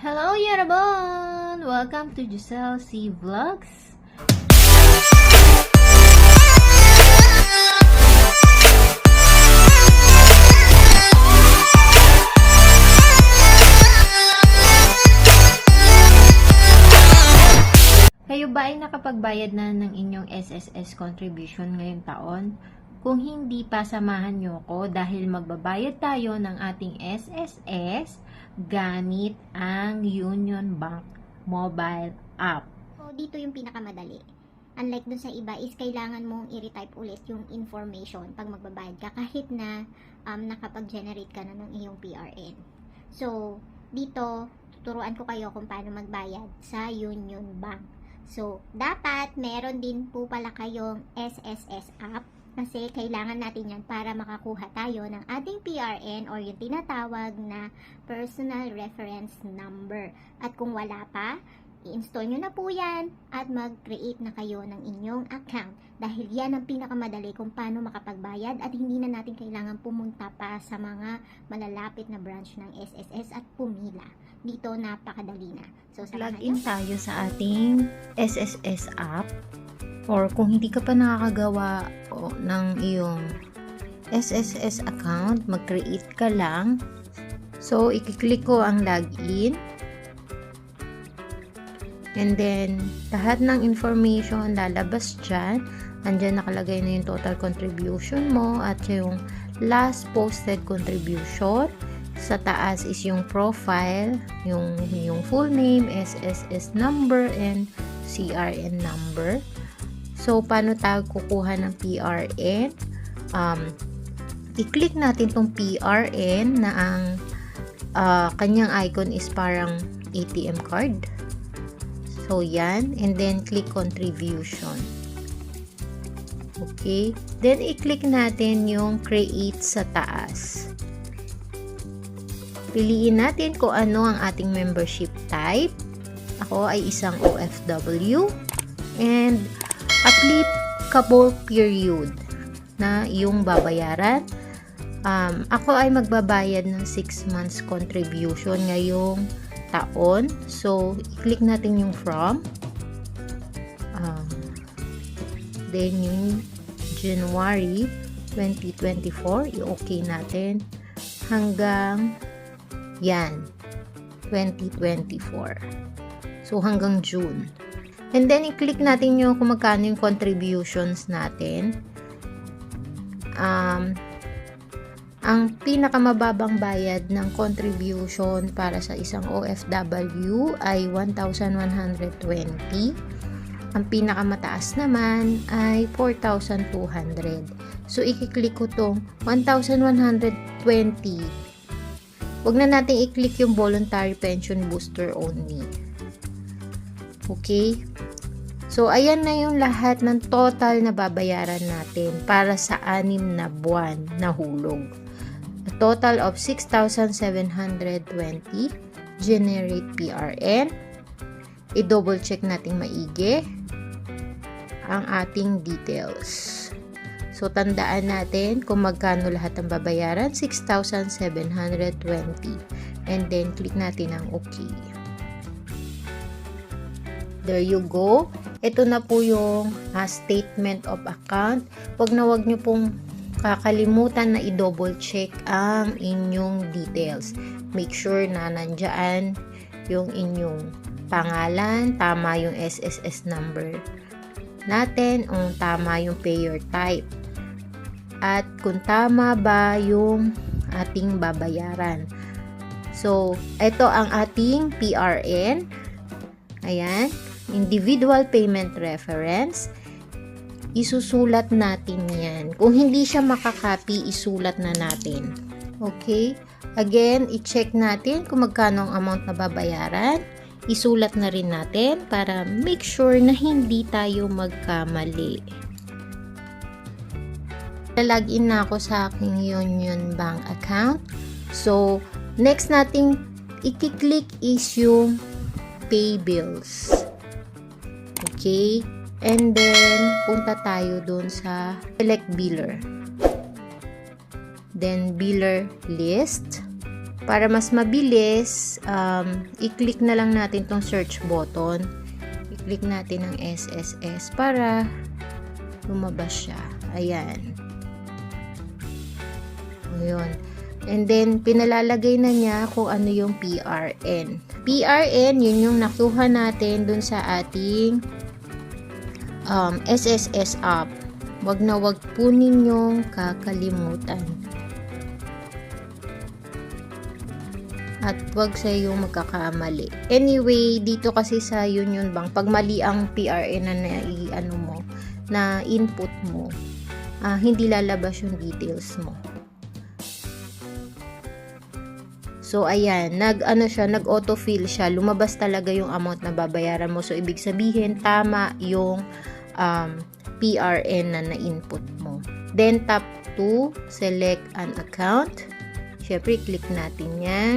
Hello, Yarabon! Welcome to Giselle C. Vlogs. Kayo ba ay nakapagbayad na ng inyong SSS contribution ngayong taon? Kung hindi pa, samahan nyo ko dahil magbabayad tayo ng ating SSS gamit ang Union Bank mobile app. So, dito yung pinakamadali. Unlike dun sa iba is kailangan mong i-retype ulit yung information pag magbabayad ka kahit na um, nakapag-generate ka na ng iyong PRN. So, dito, tuturuan ko kayo kung paano magbayad sa Union Bank. So, dapat meron din po pala kayong SSS app kasi kailangan natin yan para makakuha tayo ng ating PRN or yung tinatawag na personal reference number. At kung wala pa, i-install nyo na po yan at mag-create na kayo ng inyong account dahil yan ang pinakamadali kung paano makapagbayad at hindi na natin kailangan pumunta pa sa mga malalapit na branch ng SSS at pumila. Dito napakadali na. So, Log samahan in tayo sa ating SSS app or kung hindi ka pa nakakagawa o, ng iyong SSS account, mag-create ka lang. So, ikiklik ko ang login. And then, lahat ng information lalabas dyan. Andyan nakalagay na yung total contribution mo at yung last posted contribution. Sa taas is yung profile, yung, yung full name, SSS number, and CRN number. So, paano tayo kukuha ng PRN? Um, i-click natin tong PRN na ang ah, kanyang icon is parang ATM card. So, yan. And then, click contribution. Okay. Then, i-click natin yung create sa taas. Piliin natin kung ano ang ating membership type. Ako ay isang OFW. And, applicable period na yung babayaran. Um, ako ay magbabayad ng 6 months contribution ngayong taon. So, i-click natin yung from. Um, then, yung January 2024, i-okay natin hanggang yan, 2024. So, hanggang June. And then, i-click natin yung kung magkano yung contributions natin. Um, ang pinakamababang bayad ng contribution para sa isang OFW ay 1,120. Ang pinakamataas naman ay 4,200. So, ikiklik ko tong 1,120. Huwag na natin i-click yung voluntary pension booster only. Okay? So, ayan na yung lahat ng total na babayaran natin para sa anim na buwan na hulog. A total of 6,720 generate PRN. I-double check natin maigi ang ating details. So, tandaan natin kung magkano lahat ang babayaran, 6,720. And then, click natin ang OK. There you go. Ito na po yung ah, statement of account. Huwag na huwag nyo pong kakalimutan na i-double check ang inyong details. Make sure na nandyan yung inyong pangalan, tama yung SSS number natin, kung tama yung payer type. At kung tama ba yung ating babayaran. So, ito ang ating PRN. Ayan. Individual Payment Reference. Isusulat natin yan. Kung hindi siya makakopy, isulat na natin. Okay? Again, i-check natin kung magkano ang amount na babayaran. Isulat na rin natin para make sure na hindi tayo magkamali. Login na ako sa aking Union Bank account. So, next nating i-click is yung pay bills. Okay? And then, punta tayo dun sa select biller. Then, biller list. para mas mabilis, um, i-click na lang natin tong search button. I-click natin ang SSS para lumabas siya. Ayan. Ayun. And then, pinalalagay na niya kung ano yung PRN. PRN, yun yung nakuha natin dun sa ating um, SSS app. Wag na wag po ninyong kakalimutan. At wag sa yung magkakamali. Anyway, dito kasi sa Union Bank, pag mali ang PRN na na ano mo, na input mo, ah, hindi lalabas yung details mo. So, ayan, nag, ano siya, nag autofill siya. Lumabas talaga yung amount na babayaran mo. So, ibig sabihin, tama yung um, PRN na na-input mo. Then, tap to select an account. Siyempre, click natin yan.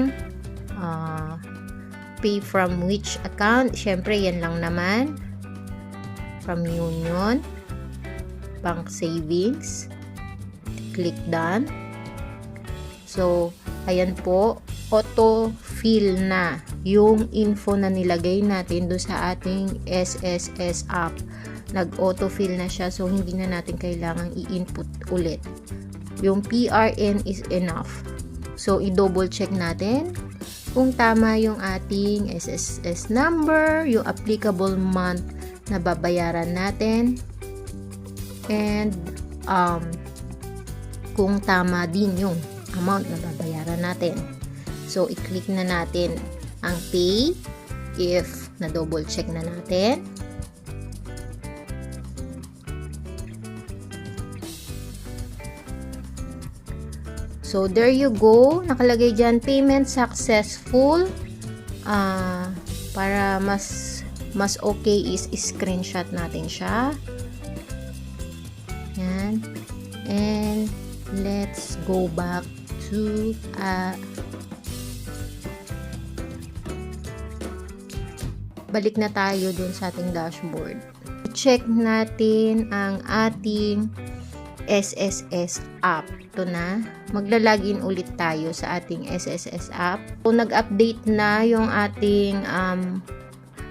Ah, pay from which account. Siyempre, yan lang naman. From Union. Bank Savings. Click done. So, ayan po, auto-fill na yung info na nilagay natin do sa ating SSS app. Nag-auto-fill na siya so hindi na natin kailangang i-input ulit. Yung PRN is enough. So, i-double check natin kung tama yung ating SSS number, yung applicable month na babayaran natin, and um, kung tama din yung amount na babayaran natin. So, i-click na natin ang pay if na-double check na natin. So, there you go. Nakalagay dyan, payment successful. Ah, para mas mas okay is screenshot natin siya. Yan. And let's go back to uh, balik na tayo dun sa ating dashboard. Check natin ang ating SSS app. Ito na. Magla-login ulit tayo sa ating SSS app. So, nag-update na yung ating um,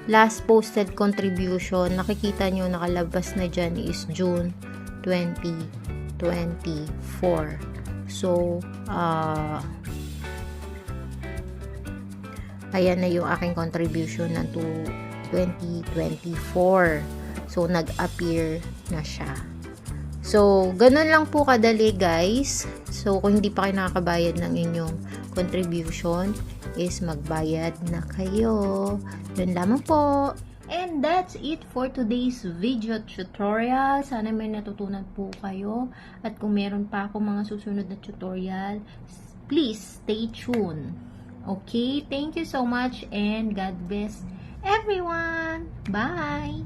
last posted contribution. Nakikita nyo nakalabas na dyan is June 2024. So, uh, ayan na yung aking contribution ng to 2024. So, nag-appear na siya. So, ganun lang po kadali guys. So, kung hindi pa kayo nakakabayad ng inyong contribution, is magbayad na kayo. Yun lamang po. And that's it for today's video tutorial. Sana may natutunan po kayo. At kung meron pa akong mga susunod na tutorial, please stay tuned. Okay? Thank you so much and God bless everyone. Bye!